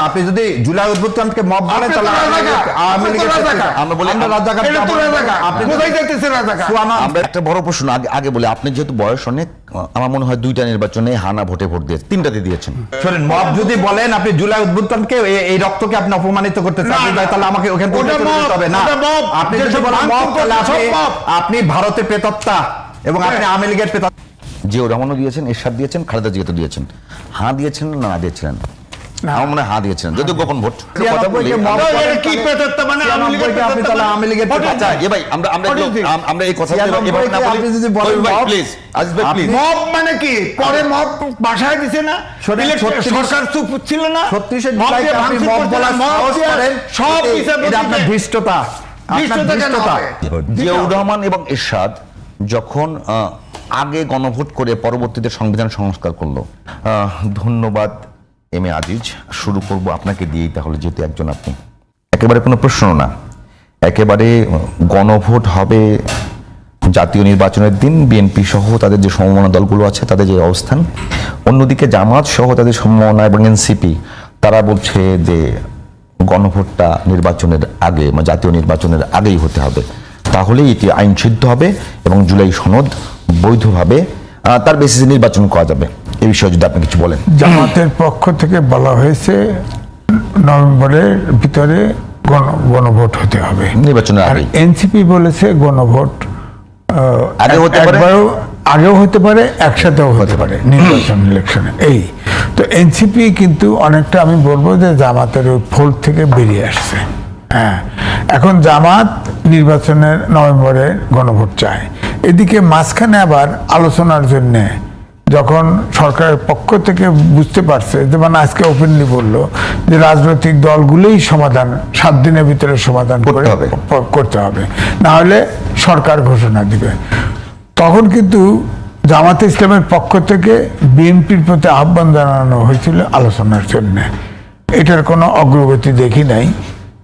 তা আপনি যদি জুলাই অভ্যুত্থানকে মব বলেন আপনি তো তাহলে আওয়ামী লীগের আমরা বলি- আমরা রাজাকার এটা তো রাজাকার। আপনি কোথায় যাইতেছে রাজাকার? আমরা একটা বড় প্রশ্ন আগে আগে বলি আপনি যেহেতু বয়স অনেক আমার মনে হয় দুইটা নির্বাচনে হানা ভোটে ভোট দিয়েছেন তিনটাতে দিয়েছেন। শোনেন মব যদি বলেন আপনি জুলাই উদ্বুত্থানকে এই- রক্তকে আপনি অপমানিত করতে চান। তাহলে আমাকে ওখান হবে। না আপনি যে যদি সব বলেন মব তাহলে আপনি ভারতের প্রেতত্তা এবং আপনি আওয়ামী লীগের প্রেতত্তা। জিও রহমানও দিয়েছেন এরশাদ দিয়েছেন খালেদা দিয়েছেন। হ্যাঁ দিয়েছেন না না দিয়েছিলেন? আমার মনে দিয়েছিলেন। গোপন ভোট। এই কথা মানে কি? পরে মব বাসায় দিছে না? সরকার চুপ ছিল না? ছত্রিশে সব আপনার ধৃষ্টতা? জিয়াউর রহমান এবং এরশাদ যখন আগে গণভোট করে পরবর্তীতে সংবিধান সংস্কার করল আহ, ধন্যবাদ এম এ আজিজ, শুরু করব আপনাকে দিয়েই, তাহলে যেহেতু একজন আপনি। একেবারে কোনো প্রশ্ন না। একেবারে গণভোট হবে জাতীয় নির্বাচনের দিন বিএনপি সহ তাদের যে সমমনা দলগুলো আছে, তাদের যে অবস্থান। অন্যদিকে জামাত সহ তাদের সমমনা এবং এনসিপি তারা বলছে যে গণভোটটা নির্বাচনের আগে বা জাতীয় নির্বাচনের আগেই হতে হবে। তাহলেই এটি আইন সিদ্ধ হবে এবং জুলাই সনদ বৈধভাবে তার বেসিসে নির্বাচন করা যাবে। এই বিষয়ে যদি আপনি কিছু বলেন। জামাতের পক্ষ থেকে বলা হয়েছে নভেম্বরের ভিতরে গণ- গণভোট হতে হবে। নির্বাচনের আর আগেই এনসিপি বলেছে গণভোট আগে হতে পারে? আগেও হতে পারে একসাথেও হতে পারে নির্বাচন ইলেকশনে এই। তো এনসিপি কিন্তু অনেকটা আমি বলব যে জামাতের ওই ফোল্ড থেকে বেরিয়ে আসছে। হ্যাঁ। এখন জামাত নির্বাচনের নভেম্বরে গণভোট চায়। এদিকে মাঝখানে আবার আলোচনার জন্যে যখন সরকারের পক্ষ থেকে বুঝতে পারছে যে মানে আজকে ওপেনলি বলল যে রাজনৈতিক দলগুলোই সমাধান সাত দিনের ভিতরে সমাধান করতে করে হবে। করতে হবে। না হলে সরকার ঘোষণা দিবে। তখন কিন্তু জামাতে ইসলামের পক্ষ থেকে বিএনপির প্রতি আহ্বান জানানো হয়েছিল আলোচনার জন্য। এটার কোনো অগ্রগতি দেখি নাই।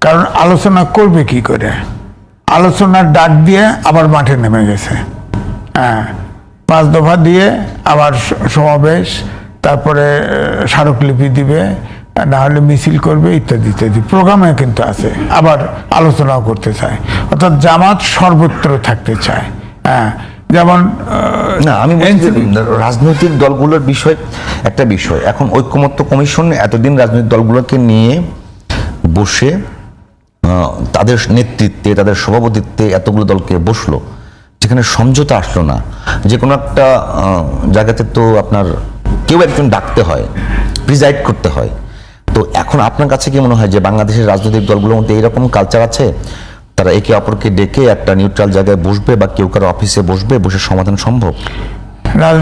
কারণ আলোচনা করবে কি করে? আলোচনার ডাক দিয়ে আবার মাঠে নেমে গেছে। হ্যাঁ। পাঁচ দফা দিয়ে আবার সমাবেশ তারপরে স্মারকলিপি দিবে না হলে মিছিল করবে ইত্যাদি ইত্যাদি। প্রোগ্রামে কিন্তু আছে। আবার আলোচনাও করতে চায়। অর্থাৎ জামাত সর্বত্র থাকতে চায়। হ্যাঁ যেমন না আমি রাজনৈতিক দলগুলোর বিষয় একটা বিষয়। এখন ঐক্যমত্য কমিশন এতদিন রাজনৈতিক দলগুলোকে নিয়ে বসে তাদের নেতৃত্বে তাদের সভাপতিত্বে এতগুলো দলকে বসল। যেখানে সমঝোতা আসলো না যে কোনো একটা জায়গাতে তো আপনার কেউ একজন ডাকতে হয় প্রিজাইড করতে হয়। তো এখন আপনার কাছে কি মনে হয় যে বাংলাদেশের রাজনৈতিক দলগুলোর মধ্যে এরকম কালচার আছে? তারা একে অপরকে ডেকে একটা নিউট্রাল জায়গায় বসবে বা কেউ কারও অফিসে বসবে বসে সমাধান সম্ভব?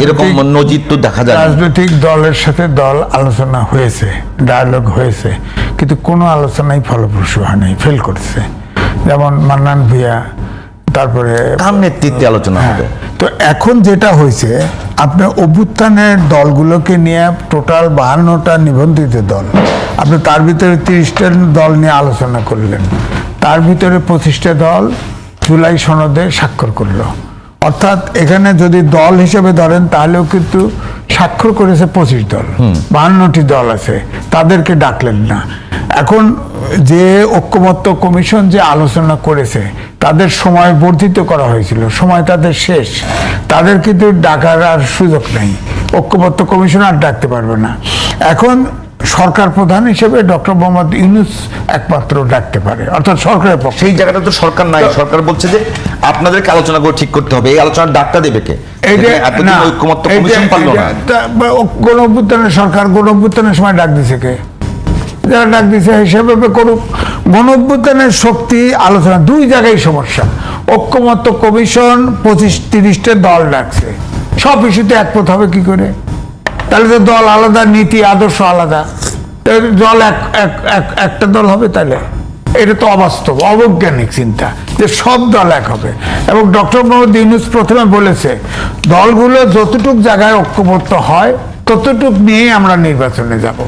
এরকম নজির তো দেখা যায় রাজনৈতিক দলের সাথে দল আলোচনা হয়েছে ডায়ালগ হয়েছে কিন্তু কোনো আলোচনাই ফলপ্রসূ হয় নাই ফেল করছে। যেমন মান্নান ভুইয়া তারপরে কার নেতৃত্বে আলোচনা হবে? তো এখন যেটা হয়েছে আপনার অভ্যুত্থানের দলগুলোকে নিয়ে টোটাল বাহান্নটা নিবন্ধিত দল। আপনি তার ভিতরে তিরিশটা দল নিয়ে আলোচনা করলেন। তার ভিতরে পঁচিশটা দল জুলাই সনদে স্বাক্ষর করল। অর্থাৎ এখানে যদি দল হিসেবে ধরেন তাহলেও কিন্তু স্বাক্ষর করেছে পঁচিশ দল। বাহান্নটি দল আছে তাদেরকে ডাকলেন না। এখন যে ঐক্যমত্য কমিশন যে আলোচনা করেছে তাদের সময় বর্ধিত করা হয়েছিল। সময় তাদের শেষ। তাদের কিন্তু ডাকার আর সুযোগ নেই। ঐক্যমত্য কমিশন আর ডাকতে পারবে না। এখন সরকার প্রধান হিসেবে ডক্টর মোহাম্মদ ইউনুস একমাত্র ডাকতে পারে অর্থাৎ সরকারের পক্ষে। সেই জায়গাটা তো সরকার নাই। সরকার বলছে যে আপনাদেরকে আলোচনা করে ঠিক করতে হবে। এই আলোচনার ডাকটা দেবে কে? ঐক্যমত্য কমিশন পারল না। গণ সরকার গণ সময় ডাক দিছে কে? যারা ডাক দিছে সেভাবে করুক। গণ শক্তি আলোচনা, দুই জায়গায় সমস্যা। ঐক্যমত্য কমিশন পঁচিশ তিরিশটা দল ডাকছে। সব ইস্যুতে একমত হবে কি করে? তাহলে তো দল আলাদা, নীতি, আদর্শ আলাদা। দল এক, এক- এক- একটা দল হবে তাহলে? এটা তো অবাস্তব, অবৈজ্ঞানিক চিন্তা যে সব দল এক হবে। এবং ডক্টর মোহাম্মদ ইউনুস প্রথমে বলেছে, দলগুলো যতটুক জায়গায় ঐক্যবদ্ধ হয়, ততটুক নিয়েই আমরা নির্বাচনে যাব।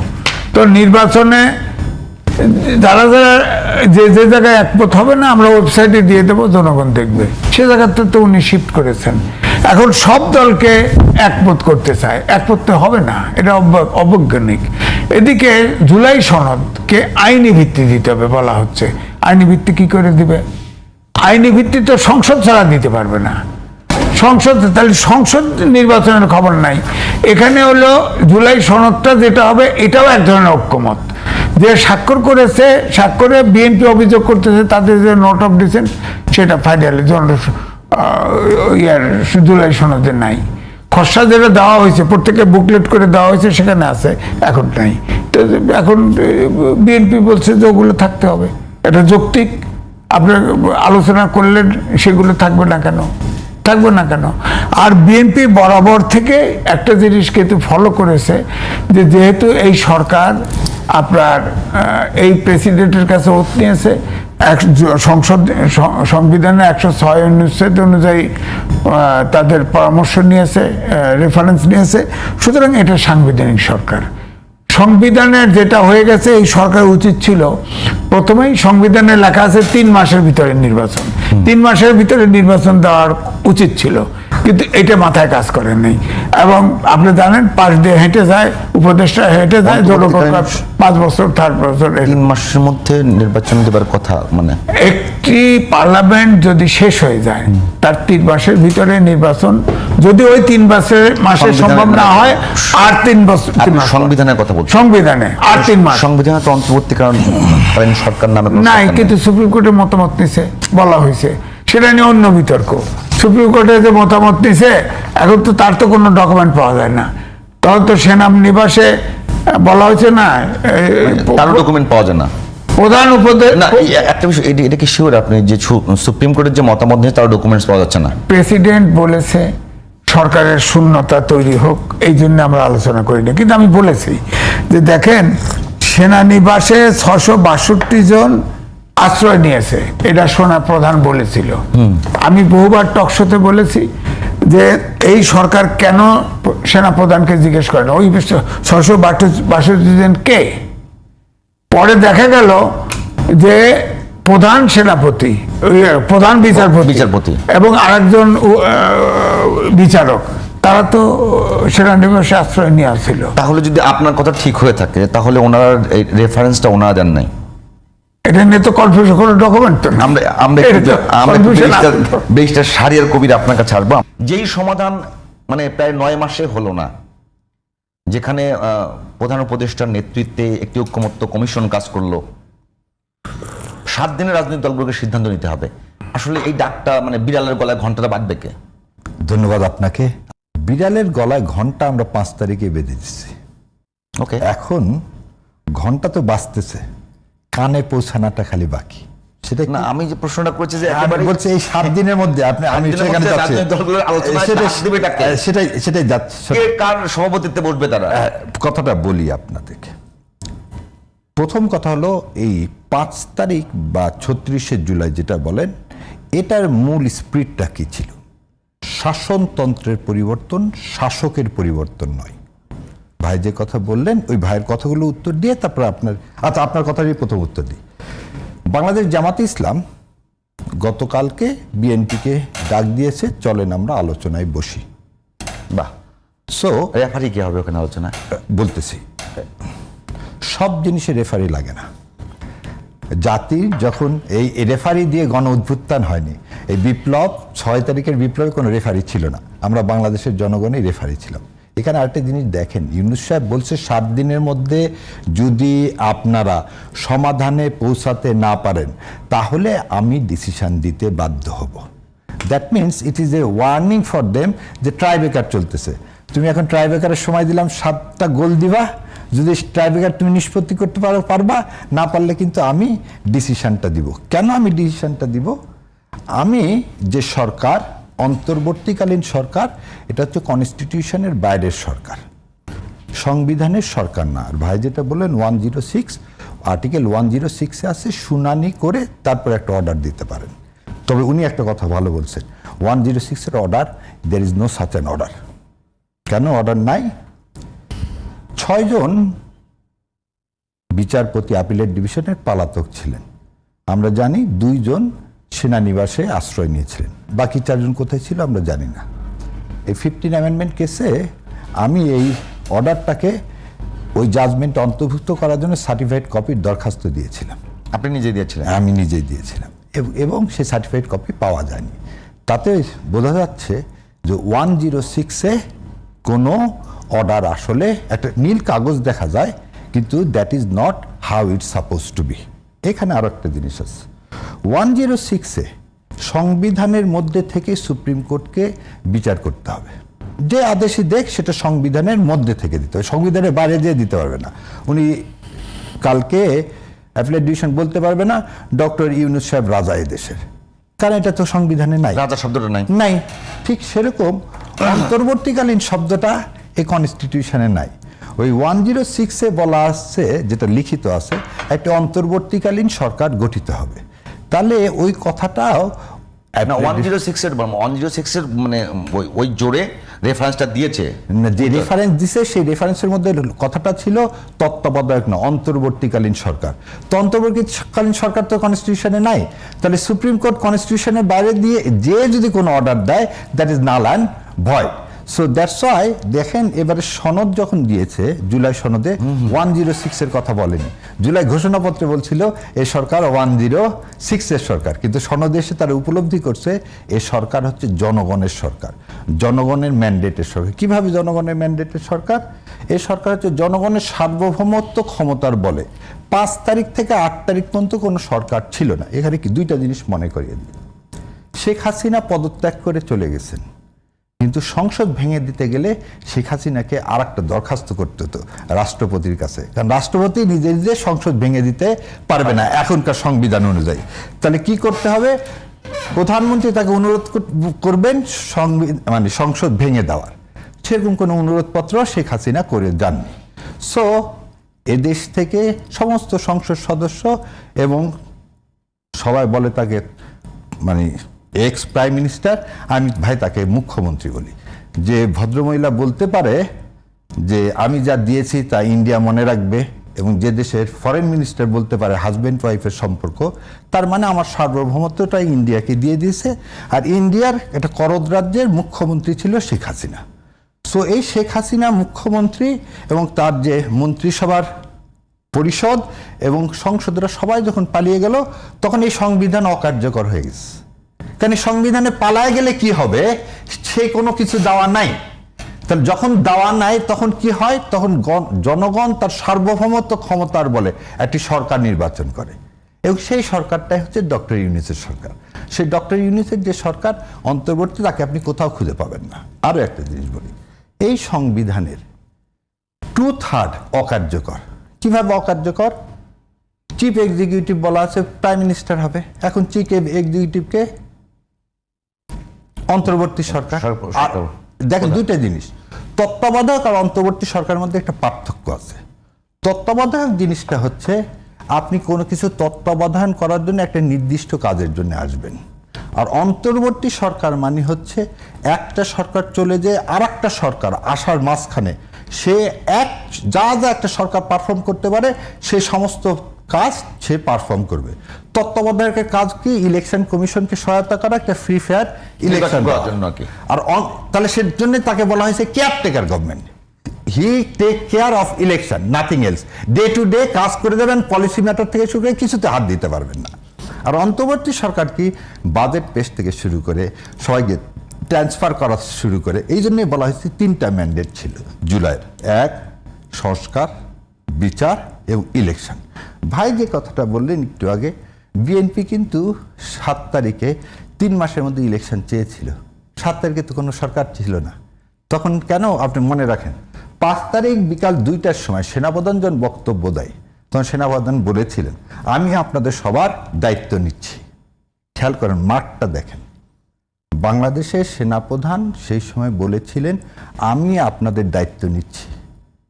তো নির্বাচনে যারা যারা যে যে জায়গায় একমত হবে না, আমরা ওয়েবসাইটে দিয়ে দেবো, জনগণ দেখবে। সে জায়গাতে তো উনি শিফট করেছেন। এখন সব দলকে একমত করতে চায়। একমত তো হবে না, এটা অব- অবৈজ্ঞানিক এদিকে জুলাই সনদকে আইনি ভিত্তি দিতে হবে বলা হচ্ছে। আইনি ভিত্তি কি করে দিবে? আইনি ভিত্তি তো সংসদ ছাড়া দিতে পারবে না। সংসদ, তাহলে সংসদ নির্বাচনের খবর নাই। এখানে হলো জুলাই সনদটা যেটা হবে, এটাও এক ধরনের ঐক্যমত। যে স্বাক্ষর করেছে, স্বাক্ষরে বিএনপি অভিযোগ করতেছে, তাদের যে নোট অফ ডিসেন্ট সেটা ফাইনালি ইয়ার জুলাই সনদে নাই। খসড়া যেটা দেওয়া হয়েছে, প্রত্যেকে বুকলেট করে দেওয়া হয়েছে, সেখানে আছে, এখন নাই। তো এখন বিএনপি বলছে যে ওগুলো থাকতে হবে। এটা যৌক্তিক। আপনার আলোচনা করলেন, সেগুলো থাকবে না কেন? থাকবে না কেন? আর বিএনপি বরাবর থেকে একটা জিনিস কিন্তু ফলো করেছে, যে যেহেতু এই সরকার আপনার এই প্রেসিডেন্টের কাছে ওত নিয়েছে, এক সংসদ সংবিধানে একশো ছয় অনুচ্ছেদ অনুযায়ী তাদের পরামর্শ নিয়েছে রেফারেন্স নিয়েছে। সুতরাং এটা সাংবিধানিক সরকার। সংবিধানের যেটা হয়ে গেছে, এই সরকার উচিত ছিল প্রথমেই সংবিধানে লেখা আছে তিন মাসের ভিতরে নির্বাচন। তিন মাসের ভিতরে নির্বাচন দেওয়ার উচিত ছিল। কিন্তু এটা মাথায় কাজ করে নেই এবং আপনি জানেন পাশ দিয়ে হেঁটে যায় উপদেষ্টা হেঁটে যায় পাঁচ বছর চার বছর তিন মাসের মধ্যে নির্বাচন দেবার কথা মানে? একটি পার্লামেন্ট যদি শেষ হয়ে যায় তার তিন মাসের ভিতরে নির্বাচন যদি ওই তিন মাসের মাসে সম্ভব না হয় আর তিন বছর সংবিধানের কথা বলছেন। সংবিধানে আর তিন মাস। সংবিধানে তো অন্তর্বর্তীকালীন সরকার নামে নাই কিন্তু সুপ্রিম কোর্টের মতামত নিছে বলা হয়েছে সেটা নিয়ে অন্য বিতর্ক। সুপ্রিম কোর্টে যে মতামত নিছে এখন তো তার তো কোনো ডকুমেন্ট পাওয়া যায় না। তখন তো সেনাম নিবাসে বলা হয়েছে না তার ডকুমেন্ট পাওয়া যায় না। প্রধান উপদেশ না একটা বিষয় এটা- কি শিওর আপনি যে সুপ্রিম কোর্টের যে মতামত নিয়ে তার ডকুমেন্টস পাওয়া যাচ্ছে না? প্রেসিডেন্ট বলেছে সরকারের শূন্যতা তৈরি হোক এই জন্য আমরা আলোচনা করিনি। কিন্তু আমি বলেছি যে দেখেন সেনানিবাসে ছশো বাষট্টি জন আশ্রয় নিয়েছে এটা সোনা প্রধান বলেছিল। আমি বহুবার টকশোতে বলেছি যে এই সরকার কেন সেনা প্রধানকে জিজ্ঞেস করে না? ওই ছশো বাষট্টি জন কে? পরে দেখা গেল যে প্রধান সেনাপতি প্রধান বিচারপতি বিচারপতি। এবং আরেকজন বিচারক তারা তো সেনানিবাসে আশ্রয় নিয়ে আসছিল তাহলে যদি আপনার কথা ঠিক হয়ে থাকে তাহলে ওনারা রেফারেন্সটা ওনারা দেন নাই। এটা নিয়ে তো কনফিউশন কোনো ডকুমেন্ট তো আমরা আমরা আমরা বেশটা- কবির আপনার কাছে আসব। যেই সমাধান মানে প্রায় নয় মাসে হলো না যেখানে প্রধান উপদেষ্টার নেতৃত্বে একটি ঐক্যমত্য কমিশন কাজ করল সাত দিনের রাজনৈতিক দলগুলোকে সিদ্ধান্ত নিতে হবে। আসলে এই ডাকটা মানে বিড়ালের গলায় ঘন্টাটা বাঁধবে কে? ধন্যবাদ আপনাকে। বিড়ালের গলায় ঘণ্টা আমরা পাঁচ তারিখে বেঁধে দিচ্ছি। ওকে এখন ঘণ্টা তো বাঁচতেছে কানে পৌঁছানোটা খালি বাকি। সেটা না আমি যে প্রশ্নটা করছি যে একেবারে বলছি এই সাত দিনের মধ্যে আপনি আমি সেখানে যাচ্ছি? সেটাই সেটাই যাচ্ছে কে কার সভাপতিত্বে বসবে তারা? কথাটা বলি আপনাদেরকে। প্রথম কথা হলো এই পাঁচ তারিখ বা ছত্রিশে জুলাই যেটা বলেন এটার মূল স্পিরিটটা কি ছিল? শাসনতন্ত্রের পরিবর্তন শাসকের পরিবর্তন নয়। ভাই যে কথা বললেন ওই ভাইয়ের কথাগুলো উত্তর দিয়ে তারপর আপনার আচ্ছা আপনার কথা কথারই প্রথম উত্তর দিই। বাংলাদেশ জামাতে ইসলাম গতকালকে বিএনপিকে ডাক দিয়েছে চলেন আমরা আলোচনায় বসি। বাহ। সো রেফারি কি হবে ওখানে আলোচনা বলতেছি। সব জিনিসে রেফারি লাগে না। জাতির যখন এই এই রেফারি দিয়ে গণ উদ্ভুত্থান হয়নি এই বিপ্লব ছয় তারিখের বিপ্লবে কোনো রেফারি ছিল না। আমরা বাংলাদেশের জনগণই রেফারি ছিলাম। এখানে আরেকটা জিনিস দেখেন, ইউনুস সাহেব বলছে সাত দিনের মধ্যে যদি আপনারা সমাধানে পৌঁছাতে না পারেন, তাহলে আমি ডিসিশন দিতে বাধ্য হব। That means it is a warning for them যে ট্রাইবেকার চলতেছে। তুমি এখন ট্রাইবেকারের সময় দিলাম, সাতটা গোল দিবা। যদি ট্রাইবেকার তুমি নিষ্পত্তি করতে পারো, পারবা, না পারলে কিন্তু আমি ডিসিশনটা দিব। কেন আমি ডিসিশনটা দিব? আমি যে সরকার অন্তর্বর্তীকালীন সরকার, এটা হচ্ছে কনস্টিটিউশনের বাইরের সরকার। সংবিধানের সরকার না। আর ভাই যেটা বললেন one zero six article one zero সিক্সে আছে, শুনানি করে তারপর একটা অর্ডার দিতে পারেন। তবে উনি একটা কথা ভালো বলছেন ওয়ান জিরো সিক্সের order there is no such an order কেন অর্ডার নাই? ছয়জন বিচারপতি আপিলের ডিভিশনের পালাতক ছিলেন। আমরা জানি দুইজন সেনানিবাসে আশ্রয় নিয়েছিলেন। বাকি চারজন কোথায় ছিল আমরা জানি না। এই ফিফটিন অ্যামেন্ডমেন্ট কেসে আমি এই অর্ডারটাকে ওই জাজমেন্ট অন্তর্ভুক্ত করার জন্য সার্টিফাইড কপির দরখাস্ত দিয়েছিলাম। আপনি নিজে দিয়েছিলেন? আমি নিজেই দিয়েছিলাম। এবং সে সার্টিফাইড কপি পাওয়া যায়নি। তাতে বোঝা যাচ্ছে যে ওয়ান জিরো সিক্সে কোনো অর্ডার আসলে একটা নীল কাগজ দেখা যায় কিন্তু that is not how it suppose to be. এখানে আরও একটা জিনিস আছে। ওয়ান জিরো সিক্সে সংবিধানের মধ্যে থেকে সুপ্রিম কোর্টকে বিচার করতে হবে। যে আদেশই দেখ সেটা সংবিধানের মধ্যে থেকে দিতে হবে। সংবিধানের বাইরে যেয়ে দিতে পারবে না। উনি কালকে অ্যাফিলেট ডিভিশন বলতে পারবে না ডক্টর ইউনুস সাহেব রাজা দেশের। কারণ এটা তো সংবিধানে নাই। রাজা শব্দটা নাই। নাই। ঠিক সেরকম অন্তর্বর্তীকালীন শব্দটা এই কনস্টিটিউশনে নাই। ওই ওয়ান জিরো সিক্সে বলা আছে যেটা লিখিত আছে একটা অন্তর্বর্তীকালীন সরকার গঠিত হবে। তাহলে ওই কথাটাও না ওয়ান জিরো সিক্স এর ওয়ান জিরো সিক্স এর মানে ওই- ওই জোরে রেফারেন্সটা দিয়েছে। যে রেফারেন্স দিছে সেই রেফারেন্সের মধ্যে কথাটা ছিল তত্ত্বাবধায়ক না অন্তর্বর্তীকালীন সরকার। তো অন্তর্বর্তীকালীন সরকার তো কনস্টিটিউশনে নাই। তাহলে সুপ্রিম কোর্ট কনস্টিটিউশনের বাইরে দিয়ে যে যদি কোনো অর্ডার দেয় that is null and void so that's why দেখেন এবারে সনদ যখন দিয়েছে জুলাই সনদে ওয়ান জিরো সিক্সের কথা বলেনি। জুলাই ঘোষণাপত্রে বলছিল, এ সরকার ওয়ান জিরো সিক্সের সরকার। কিন্তু সনদে এসে তারা উপলব্ধি করছে, এ সরকার হচ্ছে জনগণের সরকার, জনগণের ম্যান্ডেটের সরকার। কীভাবে জনগণের ম্যান্ডেটের সরকার? এ সরকার হচ্ছে জনগণের সার্বভৌমত্ব ক্ষমতার বলে। পাঁচ তারিখ থেকে আট তারিখ পর্যন্ত কোনো সরকার ছিল না। এখানে কি দুইটা জিনিস মনে করিয়ে দিই। শেখ হাসিনা পদত্যাগ করে চলে গেছেন। কিন্তু সংসদ ভেঙে দিতে গেলে শেখ হাসিনাকে আর একটা দরখাস্ত করতে হতো রাষ্ট্রপতির কাছে। কারণ রাষ্ট্রপতি নিজে নিজে সংসদ ভেঙে দিতে পারবে না এখনকার সংবিধান অনুযায়ী। তাহলে কি করতে হবে? প্রধানমন্ত্রী তাকে অনুরোধ করবেন মানে সংসদ ভেঙে দেওয়ার। সেরকম কোনো অনুরোধপত্র শেখ হাসিনা করে যাননি। সো এদেশ থেকে সমস্ত সংসদ সদস্য এবং সবাই বলে তাকে মানে এক্স প্রাইম মিনিস্টার আমি ভাই তাকে মুখ্যমন্ত্রী বলি। যে ভদ্রমহিলা বলতে পারে যে আমি যা দিয়েছি তা ইন্ডিয়া মনে রাখবে এবং যে দেশের ফরেন মিনিস্টার বলতে পারে হাজব্যান্ড ওয়াইফের সম্পর্ক, তার মানে আমার সার্বভৌমত্বটা ইন্ডিয়াকে দিয়ে দিয়েছে। আর ইন্ডিয়ার একটা করদ রাজ্যের মুখ্যমন্ত্রী ছিল শেখ হাসিনা। সো এই শেখ হাসিনা মুখ্যমন্ত্রী এবং তার যে মন্ত্রিসভার পরিষদ এবং সংসদরা সবাই যখন পালিয়ে গেল, তখন এই সংবিধান অকার্যকর হয়ে গেছে। কারণ সংবিধানে পালায় গেলে কি হবে? সে কোনো কিছু দেওয়া নাই। তাহলে যখন দেওয়া নাই, তখন কি হয়? তখন গণ- জনগণ তার সার্বভৌমত্ব ক্ষমতার বলে একটি সরকার নির্বাচন করে। এবং সেই সরকারটাই হচ্ছে ডক্টর ইউনিসের সরকার। সেই ডক্টর ইউনিসের যে সরকার, অন্তর্বর্তী তাকে আপনি কোথাও খুঁজে পাবেন না। আরও একটা জিনিস বলি। এই সংবিধানের টু থার্ড অকার্যকর। কীভাবে অকার্যকর? চিফ এক্সিকিউটিভ বলা আছে প্রাইম মিনিস্টার হবে। এখন চিফ এক্সিকিউটিভকে অন্তর্বর্তী সরকার। দেখেন দুইটা জিনিস। তত্ত্বাবধায়ক আর অন্তর্বর্তী সরকারের মধ্যে একটা পার্থক্য আছে। তত্ত্বাবধায়ক জিনিসটা হচ্ছে আপনি কোনো কিছু তত্ত্বাবধান করার জন্য একটা নির্দিষ্ট কাজের জন্য আসবেন। আর অন্তর্বর্তী সরকার মানে হচ্ছে একটা সরকার চলে যায় আর একটা সরকার আসার মাঝখানে সে এক যা যা একটা সরকার পারফর্ম করতে পারে সে সমস্ত কাজ সে পারফর্ম করবে। তত্ত্বাবধায়কের কাজ কি? ইলেকশন কমিশনকে সহায়তা করা একটা ফ্রি ফেয়ার ইলেকশন করার জন্য আর কি। আর তাহলে সে জন্য তাকে বলা হয়েছে caretaker government he take care of election nothing else day to day কাজ করে দেবেন পলিসি ম্যাটার থেকে শুরু করে কিছুতে হাত দিতে পারবেন না। আর অন্তর্বর্তী সরকার কি বাজেট পেশ থেকে শুরু করে সবাইকে ট্রান্সফার করা শুরু করে এই জন্যই বলা হয়েছে তিনটা ম্যান্ডেট ছিল। জুলাইয়ের এক সংস্কার বিচার এবং ইলেকশন ভাই যে কথাটা বললেন একটু আগে বিএনপি কিন্তু সাত তারিখে তিন মাসের মধ্যে ইলেকশন চেয়েছিল। সাত তারিখে তো কোনো সরকার ছিল না। তখন কেন আপনি মনে রাখেন? পাঁচ তারিখ বিকাল দুইটার সময় সেনাপ্রধান যখন বক্তব্য দেয়। তখন সেনাপ্রধান বলেছিলেন, আমি আপনাদের সবার দায়িত্ব নিচ্ছি। খেয়াল করেন, মাঠটা দেখেন। বাংলাদেশের সেনাপ্রধান সেই সময় বলেছিলেন, আমি আপনাদের দায়িত্ব নিচ্ছি।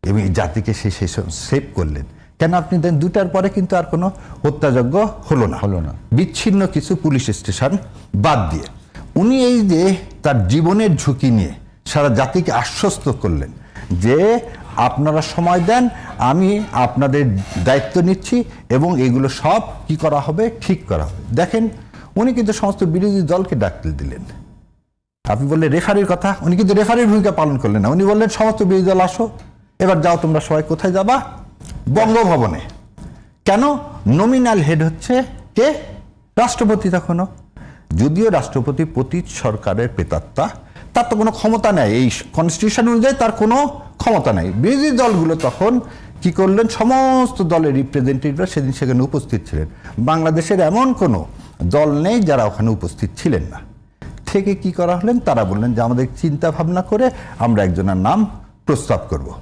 এবং এই জাতিকে সে সেই সেভ করলেন। কেন আপনি দেন দুটার পরে কিন্তু আর কোনো হত্যাযজ্ঞ হলো না। হলো না। বিচ্ছিন্ন কিছু পুলিশ স্টেশন বাদ দিয়ে উনি এই যে তার জীবনের ঝুঁকি নিয়ে সারা জাতিকে আশ্বস্ত করলেন যে আপনারা সময় দেন আমি আপনাদের দায়িত্ব নিচ্ছি এবং এগুলো সব কি করা হবে ঠিক করা হবে। দেখেন উনি কিন্তু সমস্ত বিরোধী দলকে ডাকতে দিলেন। আপনি বললেন রেফারির কথা? উনি কিন্তু রেফারির ভূমিকা পালন করলেন না। উনি বললেন সমস্ত বিরোধী দল আসো এবার যাও তোমরা সবাই কোথায় যাবা? বঙ্গভবনে। কেন? নমিনাল হেড হচ্ছে কে? রাষ্ট্রপতি তখনও যদিও রাষ্ট্রপতি পতীত সরকারের প্রেতাত্মা তার তো কোনো ক্ষমতা নেই। এই কনস্টিটিউশন অনুযায়ী তার কোনো ক্ষমতা নেই। বিরোধী দলগুলো তখন কি করলেন? সমস্ত দলের রিপ্রেজেন্টেটিভরা সেদিন সেখানে উপস্থিত ছিলেন। বাংলাদেশের এমন কোনো দল নেই যারা ওখানে উপস্থিত ছিলেন না। থেকে কি করা হলেন? তারা বললেন যে, আমাদের চিন্তা ভাবনা করে আমরা একজনের নাম প্রস্তাব করব।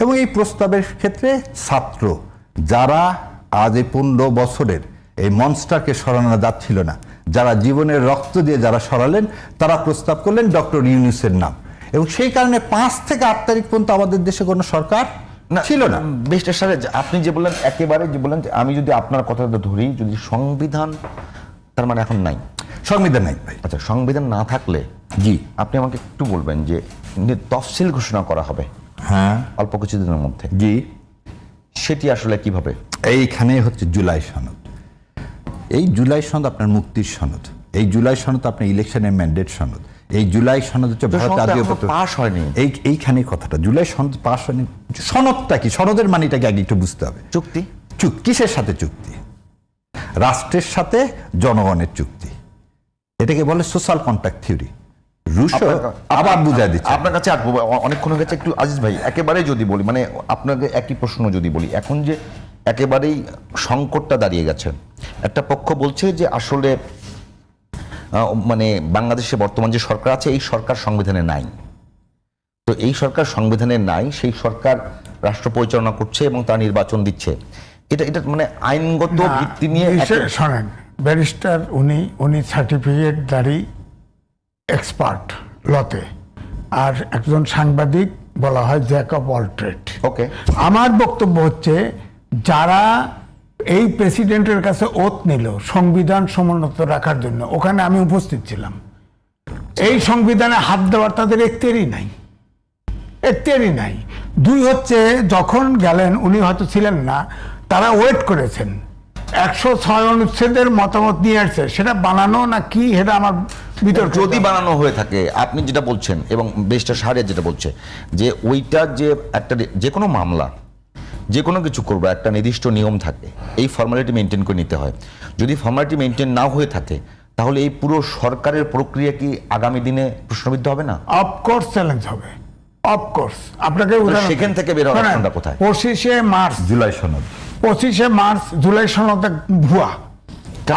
এবং এই প্রস্তাবের ক্ষেত্রে ছাত্র যারা আজ এই পনেরো বছরের এই মনস্টারকে সরানো যাচ্ছিল না যারা জীবনের রক্ত দিয়ে যারা সরালেন তারা প্রস্তাব করলেন ডক্টর ইউনুসের নাম। এবং সেই কারণে পাঁচ থেকে আট তারিখ পর্যন্ত আমাদের দেশে কোনো সরকার ছিল না। বেস্টার সাহেব আপনি যে বললেন একেবারে যে বললেন যে আমি যদি আপনার কথাটা ধরি যদি সংবিধান তার মানে এখন নাই। সংবিধান নাই ভাই। আচ্ছা সংবিধান না থাকলে জি। আপনি আমাকে একটু বলবেন যে তফসিল ঘোষণা করা হবে। হ্যাঁ। অল্প কিছুদিনের মধ্যে। জি। সেটি আসলে কীভাবে? এইখানে হচ্ছে জুলাই সনদ। এই জুলাই সনদ আপনার মুক্তির সনদ। এই জুলাই সনদ আপনার ইলেকশনের ম্যান্ডেট সনদ। এই জুলাই সনদ হচ্ছে ভারত জাতীয় পাস হয়নি। এই এইখানে কথাটা। জুলাই সনদ পাস হয়নি। সনদটা কি? সনদের মানিটাকে আগে একটু বুঝতে হবে। চুক্তি? চুক্তি কিসের সাথে চুক্তি? রাষ্ট্রের সাথে জনগণের চুক্তি। এটাকে বলে সোশ্যাল কন্ট্যাক্ট থিওরি রুশো? আবার বুঝাই দিচ্ছে আপনার কাছে অ- অনেকক্ষণ হয়ে গেছে একটু আজিজ ভাই একেবারে যদি বলি মানে আপনাকে একই প্রশ্ন যদি বলি এখন যে একেবারেই সংকটটা দাঁড়িয়ে গেছে একটা পক্ষ বলছে যে আসলে মানে বাংলাদেশে বর্তমান যে সরকার আছে এই সরকার সংবিধানে নাই। তো এই সরকার সংবিধানে নাই সেই সরকার রাষ্ট্র পরিচালনা করছে এবং তার নির্বাচন দিচ্ছে। এটা এটা মানে আইনগত ভিত্তি নিয়ে শোনেন ব্যারিস্টার উনি উনি সার্টিফিকেট দাঁড়ি এক্সপার্ট লতে। আর একজন সাংবাদিক বলা হয় jack of all trade okay. আমার বক্তব্য হচ্ছে যারা এই প্রেসিডেন্টের কাছে ওত নিল সংবিধান সমুন্নত রাখার জন্য ওখানে আমি উপস্থিত ছিলাম। এই সংবিধানে হাত দেওয়ার তাদের এখতিয়ারই নাই। এখতিয়ারই নাই। দুই হচ্ছে যখন গেলেন উনি হয়তো ছিলেন না তারা ওয়েট করেছেন। একশো ছয় অনুচ্ছেদের মতামত নিয়ে আসছে সেটা বানানো না কি সেটা আমার যদি বানানো হয়ে থাকে আপনি যেটা বলছেন এবং বেশটা সারিয়া যেটা বলছে যে ওইটা যে একটা যে কোনো মামলা যে কোনো কিছু করব একটা নির্দিষ্ট নিয়ম থাকে এই ফর্মালিটি মেনটেন করে নিতে হয়। যদি ফর্মালিটি মেনটেন না হয়ে থাকে তাহলে এই পুরো সরকারের প্রক্রিয়া কি আগামী দিনে প্রশ্নবিদ্ধ হবে না? অফকোর্স চ্যালেঞ্জ হবে। অফকোর্স আপনাকে সেখান থেকে বের হওয়ার কোথায়? পঁচিশে মার্চ। জুলাই সনদ। পঁচিশে মার্চ জুলাই সনদ ভুয়া।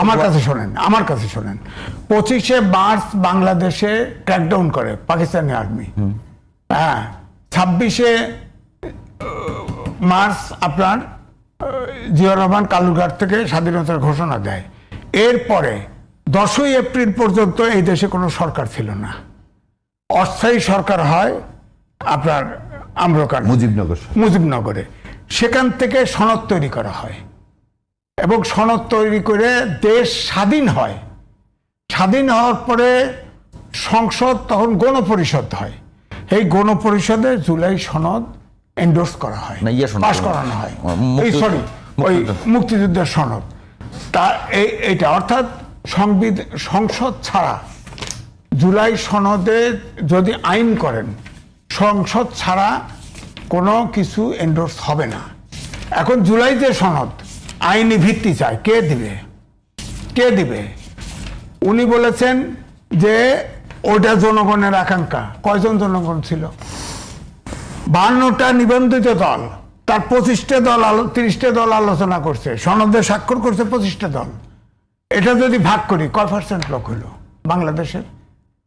আমার কাছে শোনেন আমার কাছে শোনেন। পঁচিশে মার্চ বাংলাদেশে ক্র্যাকডাউন করে পাকিস্তানি আর্মি হ্যাঁ ছাব্বিশে মার্চ আপনার জিয়া রহমান কালুরঘাট থেকে স্বাধীনতার ঘোষণা দেয়। এরপরে দশই এপ্রিল পর্যন্ত এই দেশে কোনো সরকার ছিল না। অস্থায়ী সরকার হয় আপনার আম্রকান মুজিবনগর। মুজিবনগরে। সেখান থেকে সনদ তৈরি করা হয়। এবং সনদ তৈরি করে দেশ স্বাধীন হয়। স্বাধীন হওয়ার পরে সংসদ তখন গণপরিষদ হয়। এই গণপরিষদে জুলাই সনদ এন্ডোর্স করা হয়। না, ইয়ে সনদ। করানো হয়। এই সরি ওই মুক্তিযুদ্ধের সনদ। তা এই এটা অর্থাৎ সংবিধান সংসদ ছাড়া জুলাই সনদে যদি আইন করেন সংসদ ছাড়া কোনো কিছু এন্ডোর্স হবে না। এখন জুলাই যে সনদ আইনি ভিত্তি চায় কে দিবে? কে দিবে? উনি বলেছেন যে ওটা জনগণের আকাঙ্ক্ষা। কয়জন জনগণ ছিল? বান্নটা নিবন্ধিত দল। তার পঁচিশটা দল আলো তিরিশটা দল আলোচনা করছে। সনদে স্বাক্ষর করছে পঁচিশটা দল। এটা যদি ভাগ করি, কয় পার্সেন্ট লোক হলো বাংলাদেশের?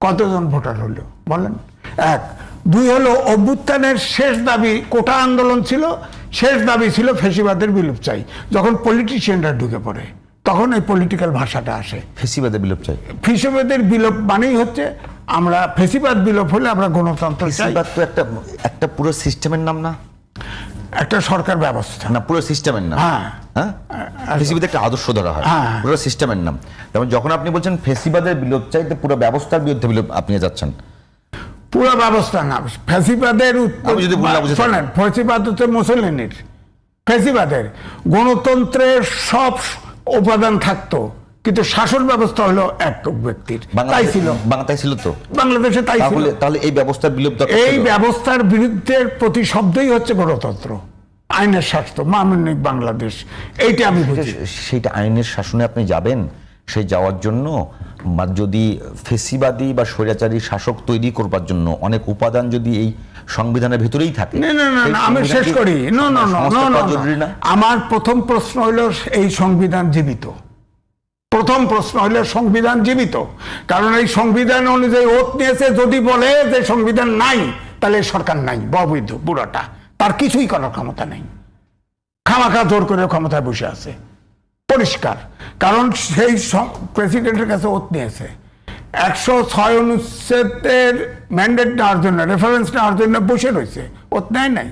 কতজন ভোটার হলো? বলেন। এক। দুই হলো অভ্যুত্থানের শেষ দাবি কোটা আন্দোলন ছিল। শেষ দাবি ছিল ফেসিবাদের বিলুপ চাই। যখন পলিটিশিয়ানরা ঢুকে পড়ে তখন এই পলিটিক্যাল ভাষাটা আসে। ফেসিবাদে বিলোপ চাই? ফেসিবাদের বিলোপ মানেই হচ্ছে আমরা ফেসিবাদ বিলোপ হলে আমরা গণতন্ত্র ফেসিবাদ তো একটা একটা পুরো সিস্টেমের নাম না? একটা সরকার ব্যবস্থা। না পুরো সিস্টেমের নাম। হ্যাঁ। হ্যাঁ? ফেসিবাদ একটা আদর্শ ধরা হয়। হ্যাঁ। পুরো সিস্টেমের নাম। যেমন যখন আপনি বলছেন ফেসিবাদের বিলোপ চাইতে পুরো ব্যবস্থার বিরুদ্ধে বিলোপ আপনি যাচ্ছেন। পুরো ব্যবস্থা না। থাকি। শোনেন ফেসিবাদ হচ্ছে মুসলিনীর ফেসিবাদের গণতন্ত্রের সব উপাদান থাকতো কিন্তু শাসন ব্যবস্থা হলো একক ব্যক্তির। তাই ছিল। বাংলাদেশ ছিল তো? বাংলাদেশে তাই ছিল। তাহলে এই ব্যবস্থার বিলুপ্ত এই ব্যবস্থার বিরুদ্ধে প্রতি শব্দই হচ্ছে গণতন্ত্র। আইনের স্বাস্থ্য মানবিক বাংলাদেশ। এইটা আমি বুঝি। সেইটা আইনের শাসনে আপনি যাবেন? সেই যাওয়ার জন্য যদি ফেসিবাদী বা স্বৈরাচারী শাসক তৈরি করবার জন্য অনেক উপাদান যদি এই সংবিধানের ভেতরেই থাকে না না না আমি শেষ করি। No no. নো আমার প্রথম প্রশ্ন হলো এই সংবিধান জীবিত? প্রথম প্রশ্ন হলো সংবিধান জীবিত? কারণ এই সংবিধান অনুযায়ী ওত নিয়েছে যদি বলে যে সংবিধান নাই তাহলে সরকার নাই ববৈধ বুড়াটা। তার কিছুই করার ক্ষমতা নেই। খামাখা জোর করে ক্ষমতায় বসে আছে। পরিষ্কার। কারণ সেই প্রেসিডেন্টের কাছে ওত নিয়েছে। একশো ছয় অনুচ্ছেদের ম্যান্ডেট নেওয়ার জন্য রেফারেন্স নেওয়ার জন্য বসে রয়েছে। ওত নেয় নাই।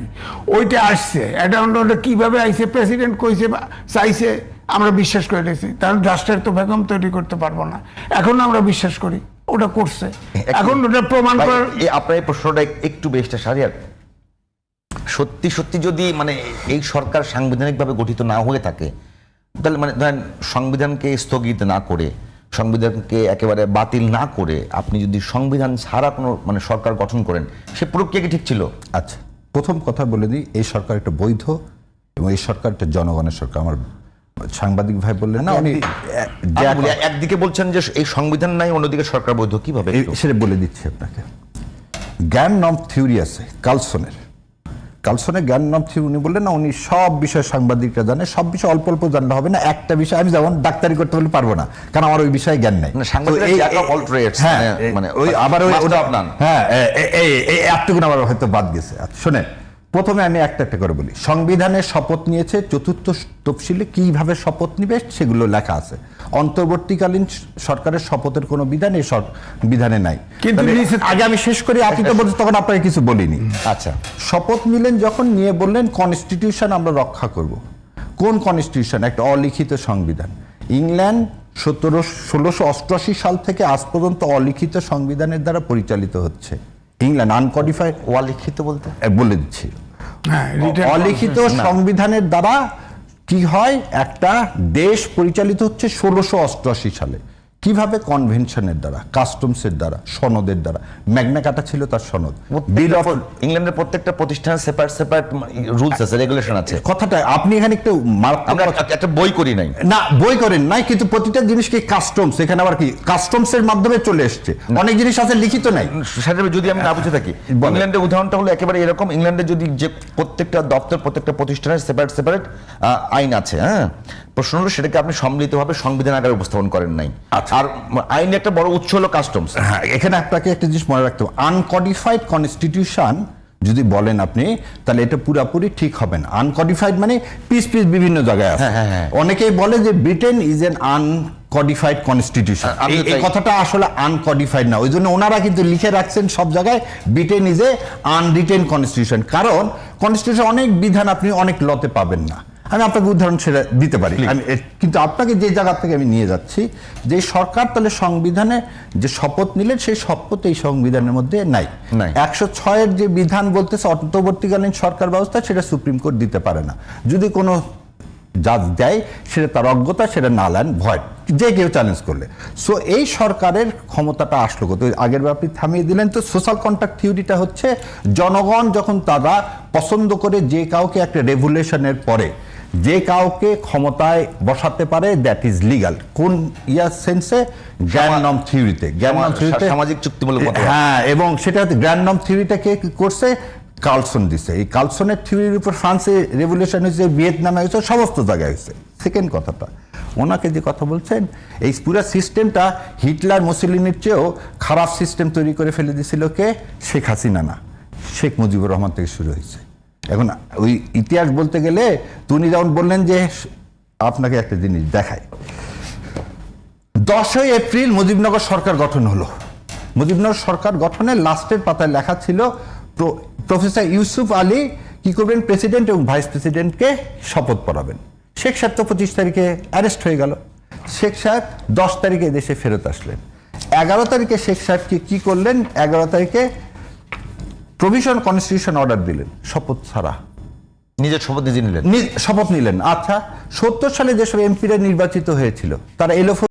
ওইটা আসছে। এটা কীভাবে আইছে প্রেসিডেন্ট কইছে চাইছে আমরা বিশ্বাস করে রেখেছি কারণ রাষ্ট্রের তো বেগম তৈরি করতে পারব না। এখন আমরা বিশ্বাস করি ওটা করছে। এখন ওটা প্রমাণ করার এই আপনার এই প্রশ্নটা একটু বেশটা সারিয়ার সত্যি সত্যি যদি মানে এই সরকার সাংবিধানিকভাবে গঠিত না হয়ে থাকে তাহলে মানে ধরেন সংবিধানকে স্থগিত না করে সংবিধানকে একেবারে বাতিল না করে আপনি যদি সংবিধান ছাড়া কোনো মানে সরকার গঠন করেন সে প্রক্রিয়া কি ঠিক ছিল? আচ্ছা প্রথম কথা বলে দিই এই সরকার একটা বৈধ এবং এই সরকার একটা জনগণের সরকার। আমার সাংবাদিক ভাই বললেন না উনি একদিকে বলছেন যে এই সংবিধান নাই অন্যদিকে সরকার বৈধ কীভাবে? সেটা বলে দিচ্ছি আপনাকে। জ্ঞান নম থিওরি আছে কালসনের। কালসনের জ্ঞান নাম ছিল উনি বললেন না উনি সব বিষয়ে সাংবাদিকরা জানে সব বিষয়ে অল্প অল্প জানলে হবে না একটা বিষয় আমি যেমন ডাক্তারি করতে বলে পারব না কারণ আমার ওই বিষয়ে জ্ঞান নেই। হ্যাঁ মানে- মানে ওই আবার ওই ওটা হ্যাঁ এতটুকুন আমার হয়তো বাদ গেছে। আচ্ছা, শোনেন প্রথমে আমি একটা একটা করে বলি। সংবিধানের শপথ নিয়েছে চতুর্থ তফসিলে কীভাবে শপথ নিবে সেগুলো লেখা আছে। অন্তর্বর্তীকালীন সরকারের শপথের কোনো বিধান এই বিধানে নাই। কিন্তু আগে আমি শেষ করি আপনি তো বলছেন তখন আপনাকে কিছু বলিনি। আচ্ছা শপথ নিলেন যখন নিয়ে বললেন কনস্টিটিউশন আমরা রক্ষা করব। কোন কনস্টিটিউশন? একটা অলিখিত সংবিধান। ইংল্যান্ড সতেরো ষোলোশো অষ্টআশি সাল থেকে আজ পর্যন্ত অলিখিত সংবিধানের দ্বারা পরিচালিত হচ্ছে। ইংল্যান্ড আনকডিফাইড অলিখিত বলতে? বলে দিচ্ছি। হ্যাঁ, অলিখিত সংবিধানের দ্বারা কি হয়? একটা দেশ পরিচালিত হচ্ছে ষোলোশো অষ্টআশি সালে। কীভাবে কনভেনশনের দ্বারা কাস্টমসের দ্বারা সনদের দ্বারা? ম্যাগনা কাটা ছিল তার সনদ। বিল অফ ইংল্যান্ডের প্রত্যেকটা প্রতিষ্ঠান সেপারেট সেপারেট রুলস আছে রেগুলেশন আছে। কথাটা আপনি এখানে একটু আমরা একটা- বই করি নাই। না বই করেন নাই কিন্তু প্রতিটা জিনিস কি কাস্টমস এখানে আবার কি? কাস্টমস এর মাধ্যমে চলে এসছে। অনেক জিনিস আছে লিখিত নাই। সেটা যদি আমি না বুঝে থাকি বলেন। ইংল্যান্ডের উদাহরণটা হলো একেবারে এরকম ইংল্যান্ডে যদি যে প্রত্যেকটা দপ্তর প্রত্যেকটা প্রতিষ্ঠানের সেপারেট সেপারেট আইন আছে হ্যাঁ? প্রশ্ন হলো সেটাকে আপনি সম্মিলিতভাবে সংবিধান আকারে উপস্থাপন করেন নাই। আর আইনের একটা বড় উৎস হলো কাস্টমস হ্যাঁ এখানে আপনাকে একটা জিনিস মনে রাখতে হবে। আনকডিফাইড কনস্টিটিউশন যদি বলেন আপনি তাহলে এটা পুরাপুরি ঠিক হবে না। আনকডিফাইড মানে পিস পিস বিভিন্ন জায়গায় আছে। হ্যাঁ, হ্যাঁ, হ্যাঁ। অনেকেই বলে যে Britain is an uncodified constitution uh- এই কথাটা আসলে আনকডিফাইড না। ওই জন্য ওনারা কিন্তু লিখে রাখছেন সব জায়গায় Britain is a unwritten constitution কারণ কনস্টিটিউশন অনেক বিধান আপনি অনেক লতে পাবেন না। আমি আপনাকে উদাহরণ সেটা দিতে পারি। আমি কিন্তু আপনাকে যে জায়গা থেকে আমি নিয়ে যাচ্ছি যে সরকার তাহলে সংবিধানে যে শপথ নিলেন সেই শপথ এই সংবিধানের মধ্যে নাই। একশো ছয়ের যে বিধান বলতেছে অন্তর্বর্তীকালীন সরকার ব্যবস্থা সেটা সুপ্রিম কোর্ট দিতে পারে না। যদি কোনো জাজ দেয় সেটা তার অজ্ঞতা সেটা নালান ভয়। যে কেউ চ্যালেঞ্জ করলে। সো এই সরকারের ক্ষমতাটা আসলো কত আগের ব্যাপারে থামিয়ে দিলেন তো সোশ্যাল কন্ট্রাক্ট থিওরিটা হচ্ছে জনগণ যখন তারা পছন্দ করে যে কাউকে একটা রেভুলেশনের পরে যে কাউকে ক্ষমতায় বসাতে পারে দ্যাট ইজ লিগাল কোন ইয়ার সেন্সে জ্ঞাননম থিওরিতে সামা- থিওরিতে সামাজিক চুক্তিমূলক মতবাদ। হ্যাঁ এবং সেটা গ্র্যান্ডনম থিওরিটা কে কি করছে? কালসন দিছে। এই কালসনের থিওরির উপর ফ্রান্সে রেভলিউশন হয়েছে ভিয়েতনামে হয়েছে সমস্ত জায়গায় হয়েছে। সেকেন্ড কথাটা। ওনাকে যে কথা বলছেন এই পুরো সিস্টেমটা হিটলার মুসলিনের চেয়েও খারাপ সিস্টেম তৈরি করে ফেলে দিয়েছিল কে? শেখ হাসিনা না। শেখ মুজিবুর রহমান থেকে শুরু হয়েছে। এখন ওই ইতিহাস বলতে গেলে তুমি যেমন বললেন যে, আপনাকে একটা জিনিস দেখায় দশই এপ্রিল মুজিবনগর সরকার গঠন হলো। মুজিবনগর সরকার গঠনের লাস্টের পাতায় লেখা ছিল প্রফেসর ইউসুফ আলী কি করবেন প্রেসিডেন্ট এবং ভাইস প্রেসিডেন্টকে শপথ পড়াবেন। শেখ সাহেব তো পঁচিশ তারিখে অ্যারেস্ট হয়ে গেল। শেখ সাহেব দশ তারিখে দেশে ফেরত আসলেন। এগারো তারিখে শেখ সাহেবকে কি করলেন? এগারো তারিখে প্রভিশন কনস্টিটিউশন অর্ডার দিলেন। শপথ ছাড়া। নিজের শপথ নিজে নিলেন? শপথ নিলেন। আচ্ছা সত্তর সালে যেসব এমপিরা নির্বাচিত হয়েছিল তারা এলোফো